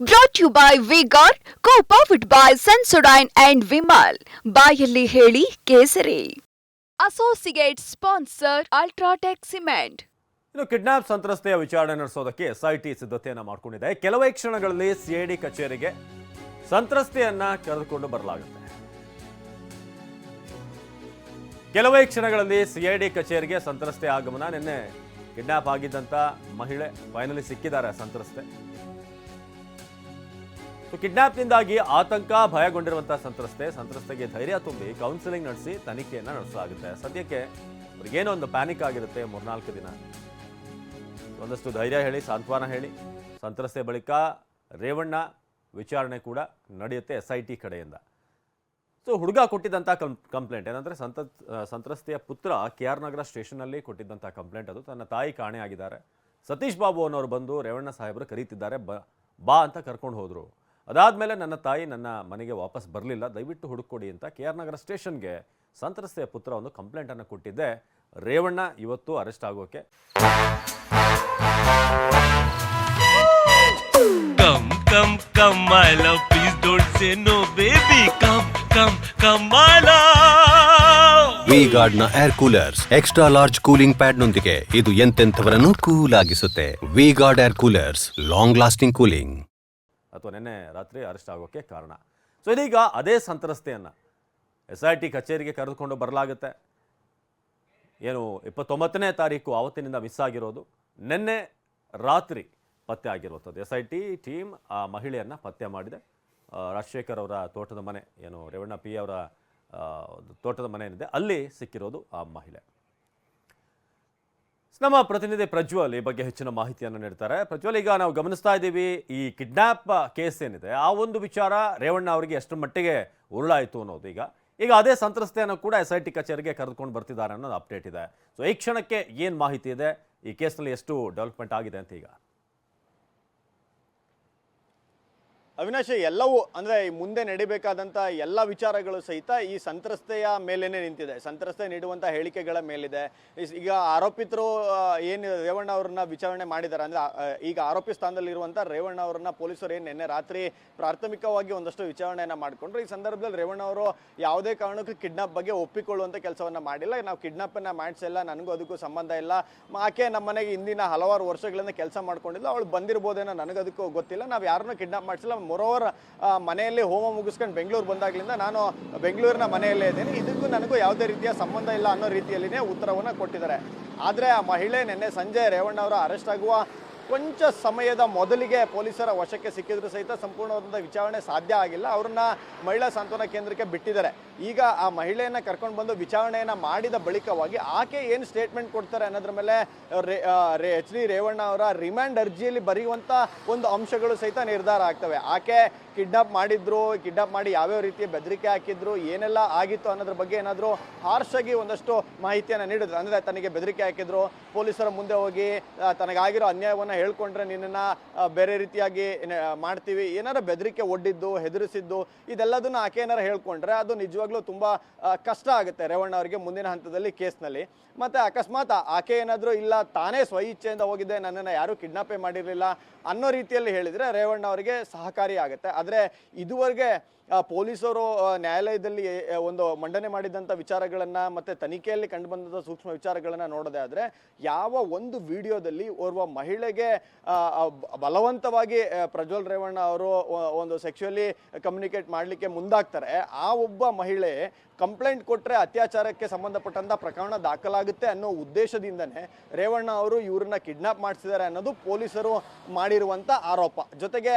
Brought you by by co co-powered by Sensodyne and Vimal. ಬಾಯಲ್ಲಿ ಹೇಳಿ ಕೇಸರಿ. Associate sponsor UltraTech cement ಇನ್ನು kidnap ಸಂತ್ರಸ್ತೆಯ ವಿಚಾರಣೆ ನಡೆಸೋದಕ್ಕೆ ಎಸ್ಐಟಿ ಸಿದ್ಧತೆಯನ್ನು ಮಾಡಿಕೊಂಡಿದೆ. ಕೆಲವೇ ಕ್ಷಣಗಳಲ್ಲಿ ಸಿಐಡಿ ಕಚೇರಿಗೆ ಸಂತ್ರಸ್ತೆಯನ್ನ ಕರೆದುಕೊಂಡು ಬರಲಾಗುತ್ತೆ. ಕೆಲವೇ ಕ್ಷಣಗಳಲ್ಲಿ ಸಿಐಡಿ ಕಚೇರಿಗೆ ಸಂತ್ರಸ್ತೆ ಆಗಮನ. ನಿನ್ನೆ ಕಿಡ್ನಾಪ್ ಆಗಿದ್ದಂತ ಮಹಿಳೆ ಫೈನಲಿ ಸಿಕ್ಕಿದ್ದಾರೆ ಸಂತ್ರಸ್ತೆ. ಸೊ ಕಿಡ್ನಾಪ್ನಿಂದಾಗಿ ಆತಂಕ ಭಯಗೊಂಡಿರುವಂತಹ ಸಂತ್ರಸ್ತೆ, ಸಂತ್ರಸ್ತೆಗೆ ಧೈರ್ಯ ತುಂಬಿ ಕೌನ್ಸಿಲಿಂಗ್ ನಡೆಸಿ ತನಿಖೆಯನ್ನ ನಡೆಸಲಾಗುತ್ತೆ. ಸದ್ಯಕ್ಕೆ ಅವ್ರಿಗೇನೋ ಒಂದು ಪ್ಯಾನಿಕ್ ಆಗಿರುತ್ತೆ ಮೂರ್ನಾಲ್ಕು ದಿನ. ಒಂದಷ್ಟು ಧೈರ್ಯ ಹೇಳಿ, ಸಾಂತ್ವನ ಹೇಳಿ. ಸಂತ್ರಸ್ತೆ ಬಳಿಕ ರೇವಣ್ಣ ವಿಚಾರಣೆ ಕೂಡ ನಡೆಯುತ್ತೆ ಎಸ್ ಐ ಟಿ ಕಡೆಯಿಂದ. ಸೊ ಹುಡುಗ ಕೊಟ್ಟಿದ್ದಂಥ ಕಂ ಕಂಪ್ಲೇಂಟ್ ಏನಂದರೆ ಸಂತ ಸಂತ್ರಸ್ತೆಯ ಪುತ್ರ ಕೆ ಆರ್ ನಗರ ಸ್ಟೇಷನಲ್ಲಿ ಕೊಟ್ಟಿದ್ದಂಥ ಕಂಪ್ಲೇಂಟ್ ಅದು. ತನ್ನ ತಾಯಿ ಕಾಣೆಯಾಗಿದ್ದಾರೆ. ಸತೀಶ್ ಬಾಬು ಅನ್ನೋರು ಬಂದು ರೇವಣ್ಣ ಸಾಹೇಬರು ಕರೀತಿದ್ದಾರೆ, ಬ, ಬಾ ಅಂತ ಕರ್ಕೊಂಡು ಹೋದರು. ಅದಾದಮೇಲೆ ನನ್ನ ತಾಯಿ ನನ್ನ ಮನೆಗೆ ವಾಪಸ್ ಬರಲಿಲ್ಲ. ದಯವಿಟ್ಟು ಹುಡುಕೊಡಿ ಅಂತ ಕೆ ಆರ್ ನಗರ ಸ್ಟೇಷನ್ಗೆ ಸಂತ್ರಸ್ತೆಯ ಪುತ್ರ ಒಂದು ಕಂಪ್ಲೇಂಟನ್ನು ಕೊಟ್ಟಿದ್ದೆ. ರೇವಣ್ಣ ಇವತ್ತು ಅರೆಸ್ಟ್ ಆಗೋಕೆ. Come come come I love don't say no baby come come come I. V ಗಾರ್ಡ್ನ air coolers extra large cooling pad ನೊಂದಿಗೆ ಇದು ಎಂತೆಂಥವರನ್ನು cool ಆಗಿಸುತ್ತೆ. V Guard air coolers long lasting cooling ಅಥವಾ ನಿನ್ನೆ ರಾತ್ರಿ ಅರೆಸ್ಟ್ ಆಗೋಕ್ಕೆ ಕಾರಣ. ಸೊ ಇದೀಗ ಅದೇ ಸಂತ್ರಸ್ತೆಯನ್ನು ಎಸ್ ಐ ಟಿ ಕಚೇರಿಗೆ ಕರೆದುಕೊಂಡು ಬರಲಾಗುತ್ತೆ. ಏನು, ಇಪ್ಪತ್ತೊಂಬತ್ತನೇ ತಾರೀಕು ಆವತ್ತಿನಿಂದ ಮಿಸ್ ಆಗಿರೋದು. ನಿನ್ನೆ ರಾತ್ರಿ ಪತ್ತೆ ಆಗಿರುವಂಥದ್ದು. ಎಸ್ ಐ ಟಿ ಟೀಮ್ ಆ ಮಹಿಳೆಯನ್ನು ಪತ್ತೆ ಮಾಡಿದೆ. ರಾಜಶೇಖರ್ ಅವರ ತೋಟದ ಮನೆ, ಏನು, ರೇವಣ್ಣ ಪಿ ಅವರ ತೋಟದ ಮನೆ ಏನಿದೆ, ಅಲ್ಲಿ ಸಿಕ್ಕಿರೋದು ಆ ಮಹಿಳೆ. ನಮ್ಮ ಪ್ರತಿನಿಧಿ ಪ್ರಜ್ವಲ್ ಈ ಬಗ್ಗೆ ಹೆಚ್ಚಿನ ಮಾಹಿತಿಯನ್ನು ನೀಡ್ತಾರೆ. ಪ್ರಜ್ವಲ್, ಈಗ ನಾವು ಗಮನಿಸ್ತಾ ಇದ್ದೀವಿ, ಈ ಕಿಡ್ನಾಪ್ ಕೇಸ್ ಏನಿದೆ, ಆ ಒಂದು ವಿಚಾರ ರೇವಣ್ಣ ಅವರಿಗೆ ಎಷ್ಟು ಮಟ್ಟಿಗೆ ಉರುಳಾಯಿತು ಅನ್ನೋದು ಈಗ. ಈಗ ಅದೇ ಸಂತ್ರಸ್ತೆಯನ್ನು ಕೂಡ ಎಸ್ ಐ ಟಿ ಕಚೇರಿಗೆ ಕರೆದುಕೊಂಡು ಬರ್ತಿದ್ದಾರೆ ಅನ್ನೋದು ಅಪ್ಡೇಟ್ ಇದೆ. ಸೊ ಈ ಕ್ಷಣಕ್ಕೆ ಏನು ಮಾಹಿತಿ ಇದೆ? ಈ ಕೇಸ್ನಲ್ಲಿ ಎಷ್ಟು ಡೆವಲಪ್ಮೆಂಟ್ ಆಗಿದೆ ಅಂತ ಈಗ. ಅವಿನಾಶ್, ಎಲ್ಲವೂ ಅಂದರೆ ಮುಂದೆ ನಡಿಬೇಕಾದಂಥ ಎಲ್ಲ ವಿಚಾರಗಳು ಸಹಿತ ಈ ಸಂತ್ರಸ್ತೆಯ ಮೇಲೇ ನಿಂತಿದೆ. ಸಂತ್ರಸ್ತೆ ನೀಡುವಂಥ ಹೇಳಿಕೆಗಳ ಮೇಲಿದೆ. ಈಗ ಆರೋಪಿತರು ಏನು ರೇವಣ್ಣ ಅವ್ರನ್ನ ವಿಚಾರಣೆ ಮಾಡಿದ್ದಾರೆ ಅಂದರೆ ಈಗ ಆರೋಪಿ ಸ್ಥಾನದಲ್ಲಿರುವಂಥ ರೇವಣ್ಣ ಅವ್ರನ್ನ ಪೊಲೀಸರು ಏನು ನಿನ್ನೆ ರಾತ್ರಿ ಪ್ರಾಥಮಿಕವಾಗಿ ಒಂದಷ್ಟು ವಿಚಾರಣೆಯನ್ನು ಮಾಡಿಕೊಂಡ್ರು. ಈ ಸಂದರ್ಭದಲ್ಲಿ ರೇವಣ್ಣ ಅವರು ಯಾವುದೇ ಕಾರಣಕ್ಕೂ ಕಿಡ್ನಾಪ್ ಬಗ್ಗೆ ಒಪ್ಪಿಕೊಳ್ಳುವಂಥ ಕೆಲಸವನ್ನು ಮಾಡಿಲ್ಲ. ನಾವು ಕಿಡ್ನಾಪನ್ನು ಮಾಡಿಸಿಲ್ಲ ನನಗೂ ಅದಕ್ಕೂ ಸಂಬಂಧ ಇಲ್ಲ. ಆಕೆ ನಮ್ಮ ಮನೆಗೆ ಹಿಂದಿನ ಹಲವಾರು ವರ್ಷಗಳಿಂದ ಕೆಲಸ ಮಾಡ್ಕೊಂಡಿಲ್ಲ ಅವಳು ಬಂದಿರ್ಬೋದೇನೋ ನನಗದಕ್ಕೂ ಗೊತ್ತಿಲ್ಲ. ನಾವು ಯಾರನ್ನೂ ಕಿಡ್ನಾಪ್ ಮಾಡಿಸಿಲ್ಲ. ಮೊರೋವರ್ ಮನೆಯಲ್ಲಿ ಹೋಮ ಮುಗಿಸ್ಕೊಂಡು ಬೆಂಗಳೂರು ಬಂದಾಗ್ಲಿಂದ ನಾನು ಬೆಂಗಳೂರಿನ ಮನೆಯಲ್ಲೇ ಇದ್ದೇನೆ. ಇದಕ್ಕೂ ನನಗೂ ಯಾವುದೇ ರೀತಿಯ ಸಂಬಂಧ ಇಲ್ಲ ಅನ್ನೋ ರೀತಿಯಲ್ಲಿನೇ ಉತ್ತರವನ್ನು ಕೊಟ್ಟಿದ್ದಾರೆ. ಆದರೆ ಆ ಮಹಿಳೆ ನಿನ್ನೆ ಸಂಜೆ ರೇವಣ್ಣ ಅವರ ಅರೆಸ್ಟ್ ಆಗುವ ಕೊಂಚ ಸಮಯದ ಮೊದಲಿಗೆ ಪೊಲೀಸರ ವಶಕ್ಕೆ ಸಿಕ್ಕಿದ್ರು ಸಹಿತ ಸಂಪೂರ್ಣವಾದಂಥ ವಿಚಾರಣೆ ಸಾಧ್ಯ ಆಗಿಲ್ಲ. ಅವ್ರನ್ನ ಮಹಿಳಾ ಸಾಂತ್ವನ ಕೇಂದ್ರಕ್ಕೆ ಬಿಟ್ಟಿದ್ದಾರೆ. ಈಗ ಆ ಮಹಿಳೆಯನ್ನು ಕರ್ಕೊಂಡು ಬಂದು ವಿಚಾರಣೆಯನ್ನು ಮಾಡಿದ ಬಳಿಕವಾಗಿ ಆಕೆ ಏನು ಸ್ಟೇಟ್ಮೆಂಟ್ ಕೊಡ್ತಾರೆ ಅನ್ನೋದ್ರ ಮೇಲೆ ಎಚ್ ಡಿ ರೇವಣ್ಣ ಅವರ ರಿಮ್ಯಾಂಡ್ ಅರ್ಜಿಯಲ್ಲಿ ಬರೆಯುವಂಥ ಒಂದು ಅಂಶಗಳು ಸಹಿತ ನಿರ್ಧಾರ ಆಗ್ತವೆ. ಆಕೆ ಕಿಡ್ನಾಪ್ ಮಾಡಿದ್ರು, ಕಿಡ್ನಾಪ್ ಮಾಡಿ ಯಾವ್ಯಾವ ರೀತಿಯ ಬೆದರಿಕೆ ಹಾಕಿದ್ರು, ಏನೆಲ್ಲ ಆಗಿತ್ತು ಅನ್ನೋದ್ರ ಬಗ್ಗೆ ಏನಾದರೂ ಹಾರ್ಷಾಗಿ ಒಂದಷ್ಟು ಮಾಹಿತಿಯನ್ನು ನೀಡಿದ್ರು. ಅಂದರೆ ತನಗೆ ಬೆದರಿಕೆ ಹಾಕಿದ್ರು, ಪೊಲೀಸರ ಮುಂದೆ ಹೋಗಿ ತನಗಾಗಿರೋ ಅನ್ಯಾಯವನ್ನು ಹೇಳ್ಕೊಂಡ್ರೆ ನಿನ್ನನ್ನು ಬೇರೆ ರೀತಿಯಾಗಿ ಮಾಡ್ತೀವಿ. ಏನಾರ ಬೆದರಿಕೆ ಒಡ್ಡಿದ್ದು, ಹೆದರಿಸಿದ್ದು, ಇದೆಲ್ಲದನ್ನು ಆಕೆ ಏನಾರ ಹೇಳ್ಕೊಂಡ್ರೆ ಅದು ನಿಜವಾಗ್ಲೂ ತುಂಬ ಕಷ್ಟ ಆಗುತ್ತೆ ರೇವಣ್ಣ ಅವರಿಗೆ ಮುಂದಿನ ಹಂತದಲ್ಲಿ ಕೇಸ್ನಲ್ಲಿ. ಮತ್ತು ಅಕಸ್ಮಾತ್ ಆಕೆ ಏನಾದರೂ ಇಲ್ಲ, ತಾನೇ ಸ್ವ ಇಚ್ಛೆಯಿಂದ ಹೋಗಿದ್ದೆ, ನನ್ನನ್ನು ಯಾರೂ ಕಿಡ್ನಾಪೇ ಮಾಡಿರಲಿಲ್ಲ ಅನ್ನೋ ರೀತಿಯಲ್ಲಿ ಹೇಳಿದರೆ ರೇವಣ್ಣ ಅವರಿಗೆ ಸಹಕಾರಿ ಆಗುತ್ತೆ. ಆದರೆ ಇದುವರೆಗೆ ಪೊಲೀಸರು ನ್ಯಾಯಾಲಯದಲ್ಲಿ ಒಂದು ಮಂಡನೆ ಮಾಡಿದಂಥ ವಿಚಾರಗಳನ್ನು ಮತ್ತು ತನಿಖೆಯಲ್ಲಿ ಕಂಡುಬಂದಂಥ ಸೂಕ್ಷ್ಮ ವಿಚಾರಗಳನ್ನು ನೋಡೋದೇ ಆದರೆ, ಯಾವ ಒಂದು ವಿಡಿಯೋದಲ್ಲಿ ಓರ್ವ ಮಹಿಳೆಗೆ ಬಲವಂತವಾಗಿ ಪ್ರಜ್ವಲ್ ರೇವಣ್ಣ ಅವರು ಒಂದು ಸೆಕ್ಶುಯಲಿ ಕಮ್ಯುನಿಕೇಟ್ ಮಾಡಲಿಕ್ಕೆ ಮುಂದಾಗ್ತಾರೆ, ಆ ಒಬ್ಬ ಮಹಿಳೆ ಕಂಪ್ಲೇಂಟ್ ಕೊಟ್ಟರೆ ಅತ್ಯಾಚಾರಕ್ಕೆ ಸಂಬಂಧಪಟ್ಟಂಥ ಪ್ರಕರಣ ದಾಖಲಾಗುತ್ತೆ ಅನ್ನೋ ಉದ್ದೇಶದಿಂದನೇ ರೇವಣ್ಣ ಅವರು ಇವರನ್ನ ಕಿಡ್ನಾಪ್ ಮಾಡಿಸಿದ್ದಾರೆ ಅನ್ನೋದು ಪೊಲೀಸರು ಮಾಡಿರುವಂಥ ಆರೋಪ. ಜೊತೆಗೆ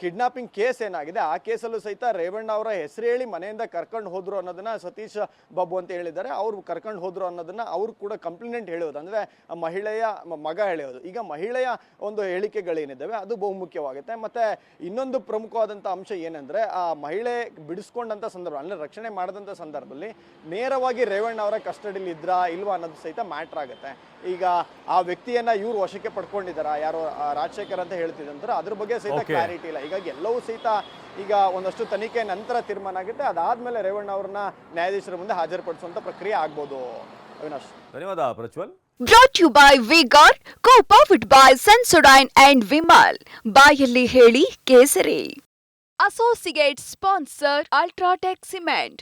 ಕಿಡ್ನಾಪಿಂಗ್ ಕೇಸ್ ಏನಾಗಿದೆ, ಆ ಕೇಸಲ್ಲೂ ಸಹಿತ ರೇವಣ್ಣ ಅವರ ಹೆಸರು ಹೇಳಿ ಮನೆಯಿಂದ ಕರ್ಕೊಂಡು ಹೋದ್ರು ಅನ್ನೋದನ್ನ ಸತೀಶ್ ಬಾಬು ಅಂತ ಹೇಳಿದ್ದಾರೆ. ಅವ್ರು ಕರ್ಕೊಂಡು ಹೋದ್ರು ಅನ್ನೋದನ್ನ ಅವ್ರು ಕೂಡ ಕಂಪ್ಲೇಂಟ್ ಹೇಳೋದು. ಅಂದ್ರೆ ಮಹಿಳೆಯ ಮಗ ಹೇಳೋದು. ಈಗ ಮಹಿಳೆಯ ಒಂದು ಹೇಳಿಕೆಗಳೇನಿದ್ದಾವೆ ಅದು ಬಹುಮುಖ್ಯವಾಗುತ್ತೆ. ಮತ್ತೆ ಇನ್ನೊಂದು ಪ್ರಮುಖವಾದಂಥ ಅಂಶ ಏನಂದ್ರೆ ಆ ಮಹಿಳೆ ಬಿಡಿಸ್ಕೊಂಡಂತ ಸಂದರ್ಭ ಅಂದ್ರೆ ರಕ್ಷಣೆ ಮಾಡಿದಂಥ ಸಂದರ್ಭದಲ್ಲಿ ನೇರವಾಗಿ ರೇವಣ್ಣ ಅವರ ಕಸ್ಟಡಿಲಿ ಇದ್ರಾ ಇಲ್ವಾ ಅನ್ನೋದು ಸಹಿತ ಮ್ಯಾಟ್ರ್ ಆಗುತ್ತೆ. ಈಗ ಆ ವ್ಯಕ್ತಿಯನ್ನ ಇವ್ರು ವಶಕ್ಕೆ ಪಡ್ಕೊಂಡಿದ್ದಾರಾ? ಯಾರೋ ರಾಜಶೇಖರ್ ಅಂತ ಹೇಳ್ತಿದ್ದಂದ್ರೆ ಅದ್ರ ಬಗ್ಗೆ ಸಹಿತ ಕ್ಲಾರಿಟಿ ಇಲ್ಲ. ಹೀಗಾಗಿ ಎಲ್ಲವೂ ಸಹಿತ ಈಗ ಒಂದಷ್ಟು ತನಿಖೆ ನಂತರ ತೀರ್ಮಾನ ಆಗುತ್ತೆ. ಅದಾದಮೇಲೆ ರೇವಣ್ಣ ಅವ್ರನ್ನ ನ್ಯಾಯಾಧೀಶರ ಮುಂದೆ ಹಾಜರುಪಡಿಸುವಂಥ ಪ್ರಕ್ರಿಯೆ ಆಗ್ಬೋದು. ಅವಿನಾಶ್. ಧನ್ಯವಾದ Prajwal. Brought you by V Guard co powered by Sensodyne and Vimal ಬಾಯಲ್ಲಿ ಹೇಳಿ ಕೇಸರಿ. Associate sponsor UltraTech cement